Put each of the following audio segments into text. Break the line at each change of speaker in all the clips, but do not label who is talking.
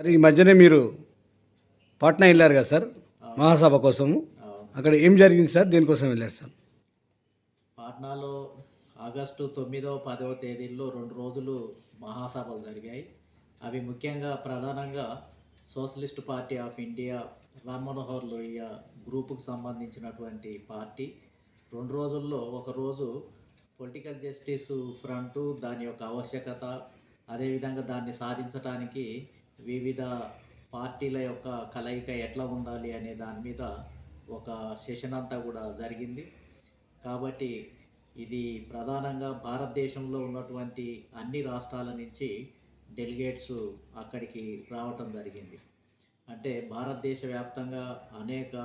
Sir ఈ మధ్యనే మీరు పాట్నా వెళ్ళారు కదా సార్? మహాసభ కోసము. అక్కడ ఏం జరిగింది సార్? దేనికోసం వెళ్ళారు సార్?
పాట్నాలో ఆగస్టు తొమ్మిదవ పదవ తేదీల్లో రెండు రోజులు మహాసభలు జరిగాయి. అవి ముఖ్యంగా ప్రధానంగా socialist party of India Ram Manohar Lohia గ్రూపుకు సంబంధించినటువంటి పార్టీ. రెండు రోజుల్లో ఒక రోజు పొలిటికల్ జస్టిస్ ఫ్రంట్ దాని యొక్క ఆవశ్యకత అదేవిధంగా దాన్ని సాధించడానికి వివిధ పార్టీల యొక్క కలయిక ఎట్లా ఉండాలి అనే దాని మీద ఒక సెషన్ అంతా కూడా జరిగింది. కాబట్టి ఇది ప్రధానంగా భారతదేశంలో ఉన్నటువంటి అన్ని రాష్ట్రాల నుంచి డెలిగేట్స్ అక్కడికి రావటం జరిగింది. అంటే భారతదేశ వ్యాప్తంగా అనేక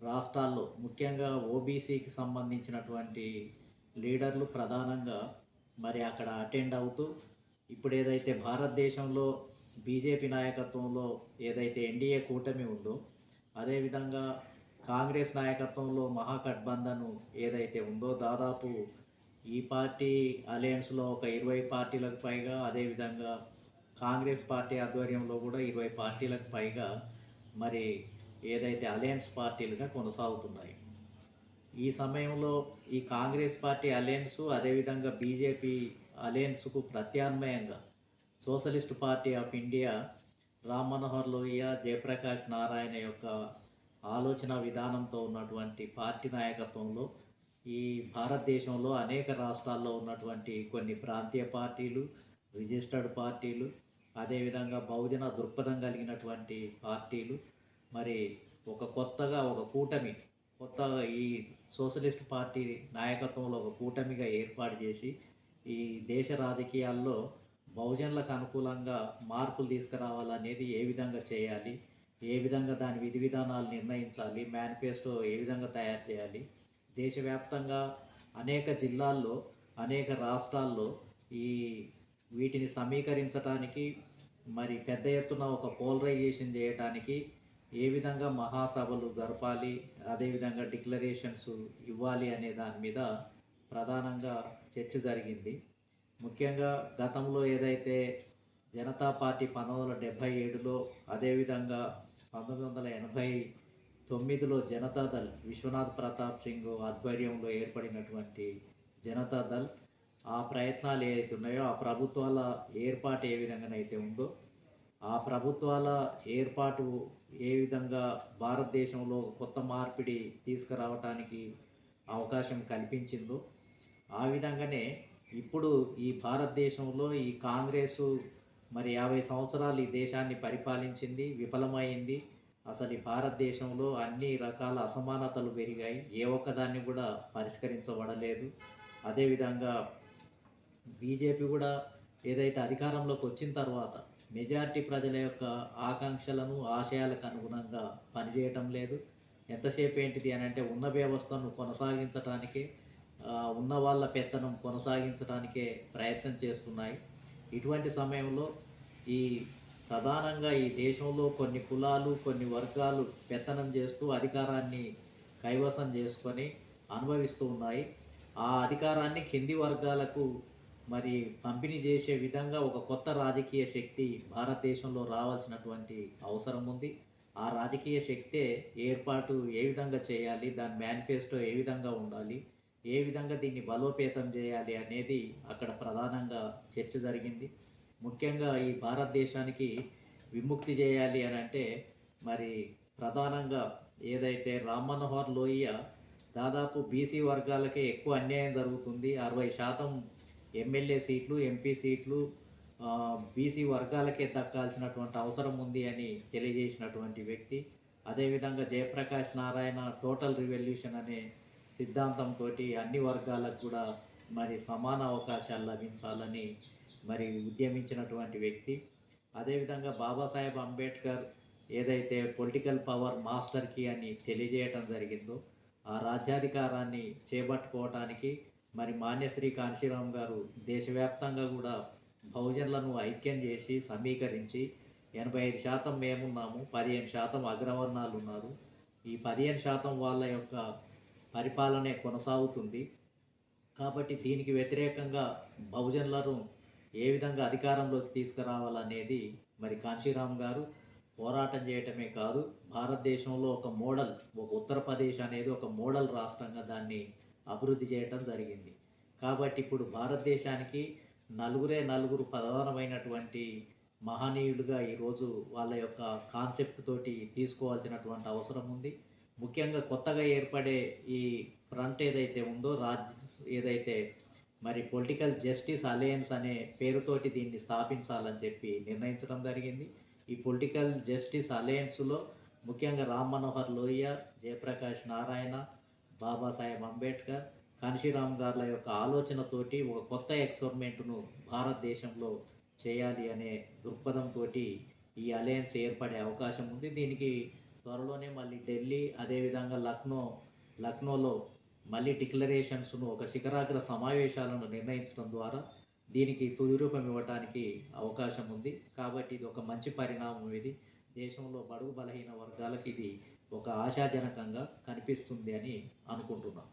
రాష్ట్రాల్లో ముఖ్యంగా ఓబీసీకి సంబంధించినటువంటి లీడర్లు ప్రధానంగా మరి అక్కడ అటెండ్ అవుతూ ఇప్పుడు ఏదైతే భారతదేశంలో బీజేపీ నాయకత్వంలో ఏదైతే ఎన్డీఏ కూటమి ఉందో అదేవిధంగా కాంగ్రెస్ నాయకత్వంలో మహాగఠబంధన్ ఏదైతే ఉందో దాదాపు ఈ పార్టీ అలయన్స్లో ఒక ఇరవై పార్టీలకు పైగా అదేవిధంగా కాంగ్రెస్ పార్టీ ఆధ్వర్యంలో కూడా ఇరవై పార్టీలకు పైగా మరి ఏదైతే అలయన్స్ పార్టీలుగా కొనసాగుతున్నాయి. ఈ సమయంలో ఈ కాంగ్రెస్ పార్టీ అలయన్స్ అదేవిధంగా బీజేపీ అలయన్స్కు ప్రత్యామ్నాయంగా socialist party of India Ram Manohar Lohia Jayaprakash Narayan యొక్క ఆలోచన విధానంతో ఉన్నటువంటి పార్టీ నాయకత్వంలో ఈ భారతదేశంలో అనేక రాష్ట్రాల్లో ఉన్నటువంటి కొన్ని ప్రాంతీయ పార్టీలు రిజిస్టర్డ్ పార్టీలు అదేవిధంగా బహుజన దృక్పథం కలిగినటువంటి పార్టీలు. మరి ఒక కొత్తగా ఒక కూటమి కొత్త ఈ సోషలిస్ట్ పార్టీ నాయకత్వంలో ఒక కూటమిగా ఏర్పాటు చేసి ఈ దేశ రాజకీయాల్లో బహుజనులకు అనుకూలంగా మార్పులు తీసుకురావాలనేది ఏ విధంగా చేయాలి? ఏ విధంగా దాని విధి విధానాలు నిర్ణయించాలి? మేనిఫెస్టో ఏ విధంగా తయారు చేయాలి? దేశవ్యాప్తంగా అనేక జిల్లాల్లో అనేక రాష్ట్రాల్లో ఈ వీటిని సమీకరించడానికి మరి పెద్ద ఎత్తున ఒక పోలరైజేషన్ చేయటానికి ఏ విధంగా మహాసభలు జరపాలి? అదేవిధంగా డిక్లరేషన్స్ ఇవ్వాలి అనే దాని మీద ప్రధానంగా చర్చ జరిగింది. ముఖ్యంగా గతంలో ఏదైతే జనతా పార్టీ పంతొమ్మిది వందల డెబ్భై ఏడులో అదేవిధంగా పంతొమ్మిది వందల ఎనభై తొమ్మిదిలో జనతాదళ్ విశ్వనాథ్ ప్రతాప్ సింగ్ ఆధ్వర్యంలో ఏర్పడినటువంటి జనతాదళ్ ఆ ప్రయత్నాలు ఏవైతే ఉన్నాయో ఆ ప్రభుత్వాల ఏర్పాటు ఏ విధంగానైతే ఉందో ఆ ప్రభుత్వాల ఏర్పాటు ఏ విధంగా భారతదేశంలో కొత్త మార్పిడి తీసుకురావటానికి అవకాశం కల్పించిందో ఆ విధంగానే ఇప్పుడు ఈ భారతదేశంలో ఈ కాంగ్రెసు మరి యాభై సంవత్సరాలు ఈ దేశాన్ని పరిపాలించింది విఫలమైంది. అసలు ఈ భారతదేశంలో అన్ని రకాల అసమానతలు పెరిగాయి. ఏ ఒక్కదాన్ని కూడా పరిష్కరించబడలేదు. అదేవిధంగా బీజేపీ కూడా ఏదైతే అధికారంలోకి వచ్చిన తర్వాత మెజారిటీ ప్రజల యొక్క ఆకాంక్షలను ఆశయాలకు అనుగుణంగా పనిచేయటం లేదు. ఎంతసేపు ఏంటిది అని అంటే ఉన్న వ్యవస్థను కొనసాగించడానికి ఉన్న వాళ్ళ పెత్తనం కొనసాగించడానికే ప్రయత్నం చేస్తున్నాయి. ఇటువంటి సమయంలో ఈ ప్రధానంగా ఈ దేశంలో కొన్ని కులాలు కొన్ని వర్గాలు పెత్తనం చేస్తూ అధికారాన్ని కైవసం చేసుకొని అనుభవిస్తూ ఉన్నాయి. ఆ అధికారాన్ని కింది వర్గాలకు మరి పంపిణీ చేసే విధంగా ఒక కొత్త రాజకీయ శక్తి భారతదేశంలో రావాల్సినటువంటి అవసరం ఉంది. ఆ రాజకీయ శక్తే ఏర్పాటు ఏ విధంగా చేయాలి దాని మేనిఫెస్టో ఏ విధంగా ఉండాలి ఏ విధంగా దీన్ని బలోపేతం చేయాలి అనేది అక్కడ ప్రధానంగా చర్చ జరిగింది. ముఖ్యంగా ఈ భారతదేశానికి విముక్తి చేయాలి అని అంటే మరి ప్రధానంగా ఏదైతే రామ్ మనోహర్ లోహియ దాదాపు బీసీ వర్గాలకే ఎక్కువ అన్యాయం జరుగుతుంది. అరవై శాతం ఎమ్మెల్యే సీట్లు ఎంపీ సీట్లు బీసీ వర్గాలకే దక్కాల్సినటువంటి అవసరం ఉంది అని తెలియజేసినటువంటి వ్యక్తి. అదేవిధంగా జయప్రకాష్ నారాయణ టోటల్ రివల్యూషన్ అనే సిద్ధాంతంతో అన్ని వర్గాలకు కూడా మరి సమాన అవకాశాలు లభించాలని మరి ఉద్యమించినటువంటి వ్యక్తి. అదేవిధంగా బాబాసాహెబ్ అంబేద్కర్ ఏదైతే పొలిటికల్ పవర్ మాస్టర్కి అని తెలియజేయటం జరిగిందో ఆ రాజ్యాధికారాన్ని చేపట్టుకోవటానికి మరి మాన్యశ్రీ కాంశీరామ్ గారు దేశవ్యాప్తంగా కూడా బహుజనులను ఐక్యం చేసి సమీకరించి ఎనభై ఐదు శాతం మేమున్నాము పదిహేను శాతం అగ్రవర్ణాలు ఉన్నారు ఈ పదిహేను శాతం వాళ్ళ యొక్క పరిపాలనే కొనసాగుతుంది. కాబట్టి దీనికి వ్యతిరేకంగా బహుజనులను ఏ విధంగా అధికారంలోకి తీసుకురావాలనేది మరి కాంశీరామ్ గారు పోరాటం చేయటమే కాదు భారతదేశంలో ఒక మోడల్ ఒక ఉత్తరప్రదేశ్ అనేది ఒక మోడల్ రాష్ట్రంగా దాన్ని అభివృద్ధి చేయటం జరిగింది. కాబట్టి ఇప్పుడు భారతదేశానికి నలుగురే నలుగురు ప్రధానమైనటువంటి మహనీయులుగా ఈరోజు వాళ్ళ యొక్క కాన్సెప్ట్ తోటి తీసుకోవాల్సినటువంటి అవసరం ఉంది. ముఖ్యంగా కొత్తగా ఏర్పడే ఈ ఫ్రంట్ ఏదైతే ఉందో రాజ్ ఏదైతే మరి పొలిటికల్ జస్టిస్ అలయన్స్ అనే పేరుతోటి దీన్ని స్థాపించాలని చెప్పి నిర్ణయించడం జరిగింది. ఈ పొలిటికల్ జస్టిస్ అలయన్స్లో ముఖ్యంగా రామ్ మనోహర్ లోహియా జయప్రకాష్ నారాయణ బాబాసాహెబ్ అంబేద్కర్ కాన్షీరామ్ గార్ల యొక్క ఆలోచనతోటి ఒక కొత్త ఎక్స్పెరిమెంట్ను భారతదేశంలో చేయాలి అనే దృక్పథంతో ఈ అలయన్స్ ఏర్పడే అవకాశం ఉంది. దీనికి త్వరలోనే మళ్ళీ ఢిల్లీ అదేవిధంగా లక్నో లక్నోలో మళ్ళీ డిక్లరేషన్స్ను ఒక శిఖరాగ్ర సమావేశాలను నిర్ణయించడం ద్వారా దీనికి తుది రూపం ఇవ్వడానికి అవకాశం ఉంది. కాబట్టి ఇది ఒక మంచి పరిణామం ఇది. దేశంలో బడుగు బలహీన వర్గాలకు ఇది ఒక ఆశాజనకంగా కనిపిస్తుంది అని అనుకుంటున్నాం.